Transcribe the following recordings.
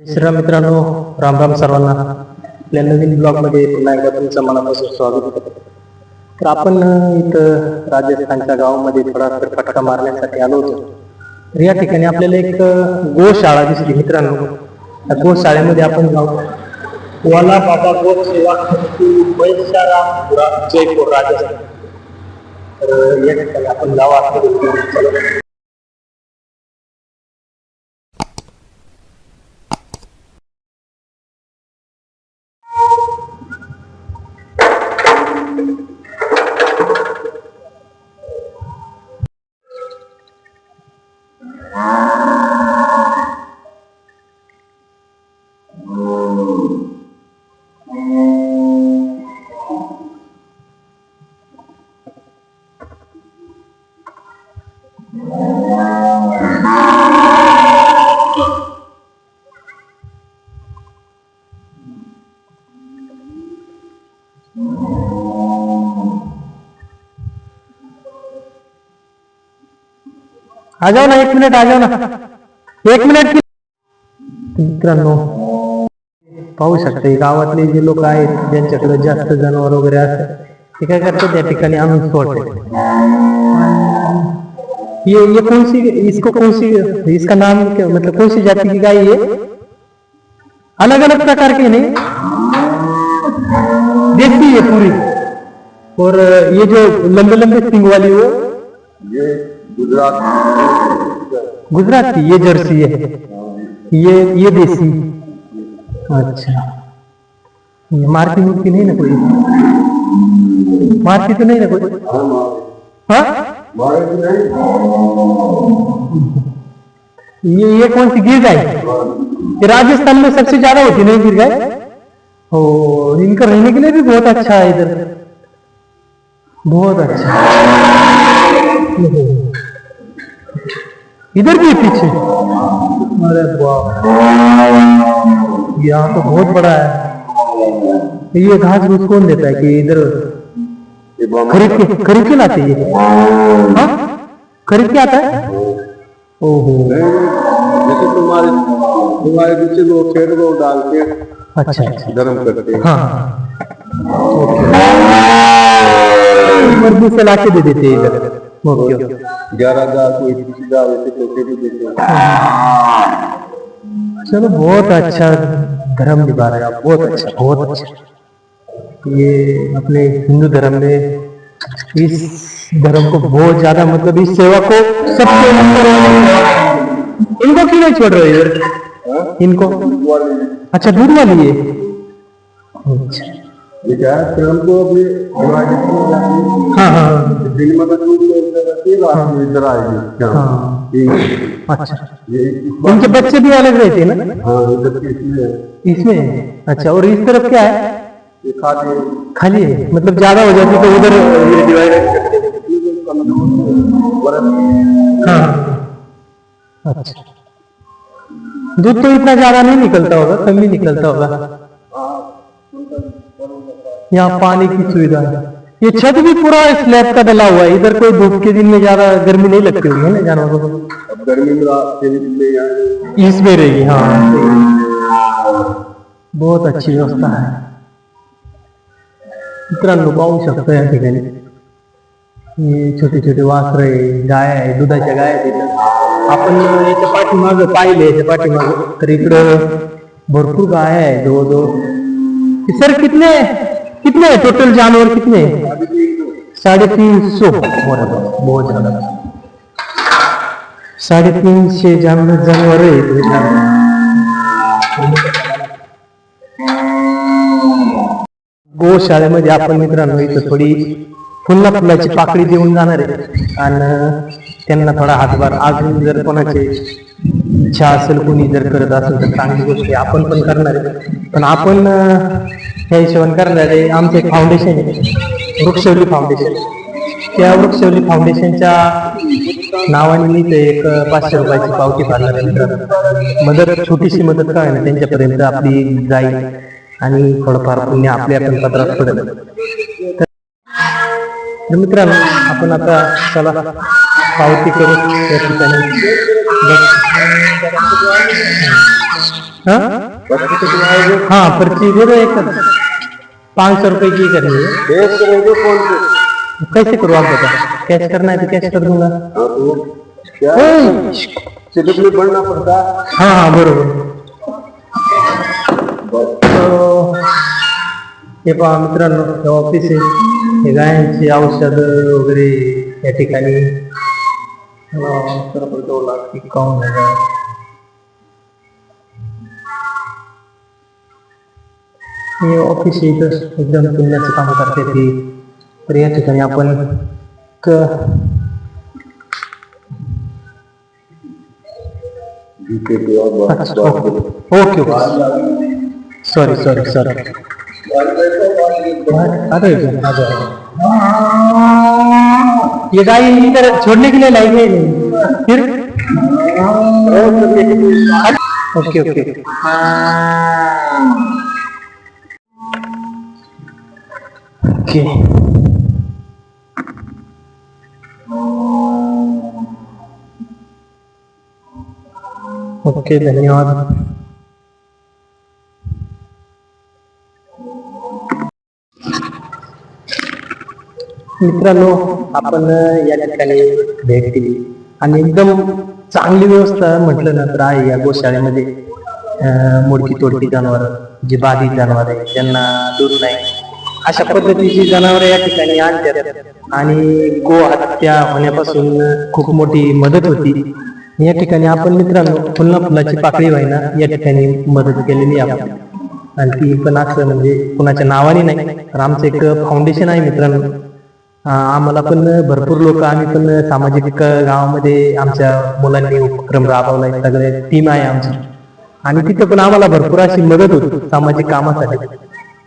श्रीराम मित्रांनो राम राम सर्वांना. आपल्या नवीन ब्लॉगमध्ये पुन्हा एकदा तुमचं मनापासून स्वागत करतो तर आपण इथं राजस्थानच्या गावामध्ये थोडा फटका मारण्यासाठी आलो होतो. तर या ठिकाणी आपल्याला एक गोशाळा दिसली मित्रांनो. त्या गोशाळेमध्ये आपण जाऊ. वाला बाबा गो सेवा जयपूर राजस्थान. तर या ठिकाणी आपण जाऊ. आ जाओ ना, एक मिनिट, आ जाओ ना। एक मिनिट मित्रांनो, पाहू शकता गावातले जे लोक आहेत, ज्यांच्याकडे जास्त जनावर वगैरे असतात, ते काय करतात त्या ठिकाणी आणून सोडतात. ये ये कौन सी इसको कौन सी इसका नाम क्या मतलब कौन सी जाति की गाय है अलग अलग प्रकार की नहीं? देसी है पूरी। और ये जो लंबे लंबे सिंग वाली वो? ये गुजरात गुजरात की ये जर्सी है। ये ये देसी। अच्छा। ये मारती मुरती नहीं ना कोई? मारती तो नहीं ना कोई? हाँ? ये ये कौन सी गिर गाय राजस्थान में सबसे ज़्यादा होती नहीं गिर गाय ओ इनका रहने के लिए भी बहुत अच्छा है इधर। बहुत अच्छा। इधर भी पीछे। अरे यहाँ तो बहुत बड़ा है। ये घास घूस कौन देता है कि इधर खरीद के खरीद के लाते ये? हाँ? खरीद के आता है? ओहो। तुम्हारे तुम्हारे पीछे लोग खेत को डाल के अच्छा गर्म करते हैं। हाँ से लाके दे देते हैं इधर। Okay okay. ग्यारह हज़ार कोई बीस हज़ार ऐसे पैसे भी देते हैं। चलो बहुत अच्छा धर्म निभा रहे आप। बहुत अच्छा बहुत अच्छा। ये अपने हिंदू धर्म में इस धर्म को बहुत ज़्यादा मतलब इस सेवा को सबसे इनको क्यों नहीं छोड़ रहे हो इनको अच्छा दूध वाली है? अच्छा ये क्या है अपने में हाँ हाँ हाँ। दिन में तो दूध है रात में इधर आएगी। क्या? हाँ। अच्छा। ये उनके बच्चे भी अलग रहते हैं ना? हाँ की इसमें इसमें अच्छा और इस तरफ़ क्या है? ये हैं। खाली है। मतलब ज़्यादा हो जाती तो उधर ये डिवाइड बर्फ़। हाँ। अच्छा। दूध तो इतना ज़्यादा नहीं निकलता होगा, कम ही निकलता होगा। यहाँ पानी की सुविधा है। ये छत भी पूरा स्लैब का डला हुआ है, इधर कोई धूप के दिन में ज़्यादा गर्मी नहीं लगती होगी, है ना, जानवरों को? गर्मी इसमें रहेगी हाँ। बहुत अच्छी व्यवस्था है। मित्रांनो पाहू शकतो या ठिकाणी हे छोटे छोटे वासर आहे गाय आहे दुधाच्या गाय आहेत इथं. आपण याच्या पाठीमाग पाहिले याच्या पाठीमाग तर इकडं भरपूर गाय आहे जवळजवळ. सर कितने कितने टोटल जानवर कितने हैं साढ़े तीन बहुत ज्यादा. साडेतीनशे जानवर जानवर आहेत गोशाळेमध्ये आपण मित्रांनो इथं थोडी फुल्ला फुलाची पाकळी देऊन जाणार आहे. आणि त्यांना थोडा हातभार अजून जर कोणाची इच्छा असेल कोणी जर करत असेल तर चांगली गोष्ट आहे. आपण पण करणार आहे. पण आपण अं, ह्या हिशोबाने करणार आहे. आमचं एक फाउंडेशन आहे. वृक्षवली फाउंडेशन त्या वृक्षवली फाउंडेशनच्या नावाने मी ते एक पाचशे रुपयाची पावती भरणार आहे. मदत छोटीशी मदत काय ना त्यांच्यापर्यंत आपली जाईल आणि थोडंफार पुण्य आपल्या पण पत्रात पडेल. तर तर मित्रांनो आपण आता चला पावती करू या ठिकाणी. हाँ पर्ची हाँ पर्ची दे दो एक पाँच सौ रुपए की करनी है कैसे करूँ आप बताओ कैश करना है तो कैश कर दूँगा हाँ, बढ़ना पड़ता हाँ हाँ बरोबर. तो हे पहा मित्रांनो ऑफ़िस आहे. हे गायांची औषध वगैरे या ठिकाणी अं, तर आपण दोन लाख एकावन्न हजार हे ऑफिस आहे इथं एकदम पुण्याचं काम करते ते तर या ठिकाणी आपण क जीके पे और बात अच्छा, okay okay sorry sorry sorry ये गाय इधर छोड़ने के लिए लाई गई फिर? Okay okay. ओके। ओके धन्यवाद। मित्रांनो आपण या ठिकाणी भेट दिली आणि एकदम चांगली व्यवस्था म्हटलं ना तर आहे या गोशाळेमध्ये. मोडकी तोडकी जनावर जी बाधित जनावर आहे त्यांना दूध नाही. अशा पद्धतीची जनावर या ठिकाणी आणतात. आणि गो हत्या होण्यापासून खूप मोठी मदत होती. या ठिकाणी आपण मित्रांनो फुलना फुलाची पाकळी व्हायना या ठिकाणी मदत केलेली आहे. आपण आणि ती पण असं म्हणजे कुणाच्या नावाने नाही तर आमचं एक फाउंडेशन आहे मित्रांनो. आम्हाला पण भरपूर लोक आम्ही पण सामाजिक गावामध्ये आमच्या मुलांनी उपक्रम राबवला सगळे टीम आहे आमची. आणि तिथं पण आम्हाला भरपूर अशी मदत होती सामाजिक कामासाठी.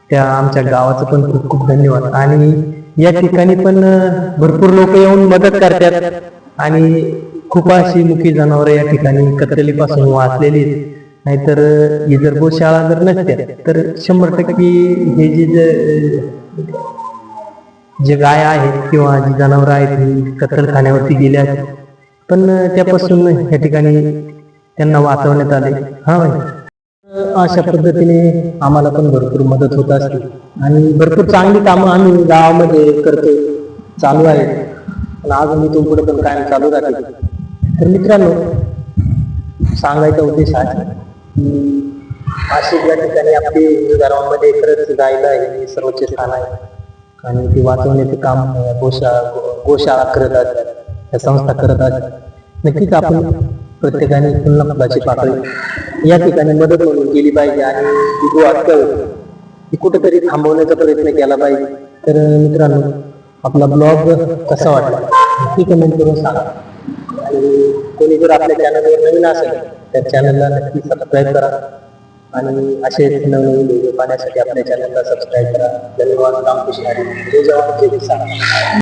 त्या आमच्या गावाचं पण खूप खूप धन्यवाद. आणि या ठिकाणी पण भरपूर लोक येऊन मदत करतात. आणि खूप अशी मुखी जनावरं या ठिकाणी कत्रेलीपासून वाचलेली नाहीतर ही जर गोशाळा जर नसत्या तर शंभर टक्के हे जे जे गाय आहेत किंवा जी जनावरं आहेत ही कत्तलखान्यावरती गेल्या आहेत. पण त्यापासून या ठिकाणी त्यांना वाचवण्यात आले. हा भाई. अशा पद्धतीने आम्हाला पण भरपूर मदत होत असते. आणि भरपूर चांगली कामं आम्ही गावामध्ये करतो. चालू आहे पण आज मी पुढे पण कायम चालू राहील तर मित्रांनो सांगायचा उद्देश आहे की असे या ठिकाणी आपली हिंदू धर्मामध्ये खरंच गायला हे सर्वोच्च स्थान आहे. आणि ती वाचवण्याचे काम गोशाळा गोशाळा करत असतात त्या संस्था करत असतात नक्कीच आपण प्रत्येकाने पुन्हा पातळी या ठिकाणी मदत म्हणून केली पाहिजे आणि ती गो हत्या ती कुठेतरी थांबवण्याचा प्रयत्न केला पाहिजे. तर मित्रांनो आपला ब्लॉग कसा वाटला? नक्की कमेंट करून सांगा. आणि कोणी जर आपल्या चॅनलवर नवीन असेल तर चॅनलला नक्की सबस्क्राईब करा. आणि असे नवनवीन व्हिडिओ पाहण्यासाठी आपल्या चॅनलला सबस्क्राईब करा. धन्यवाद. रामकृष्ण हरी. जय जवान. जय किसान.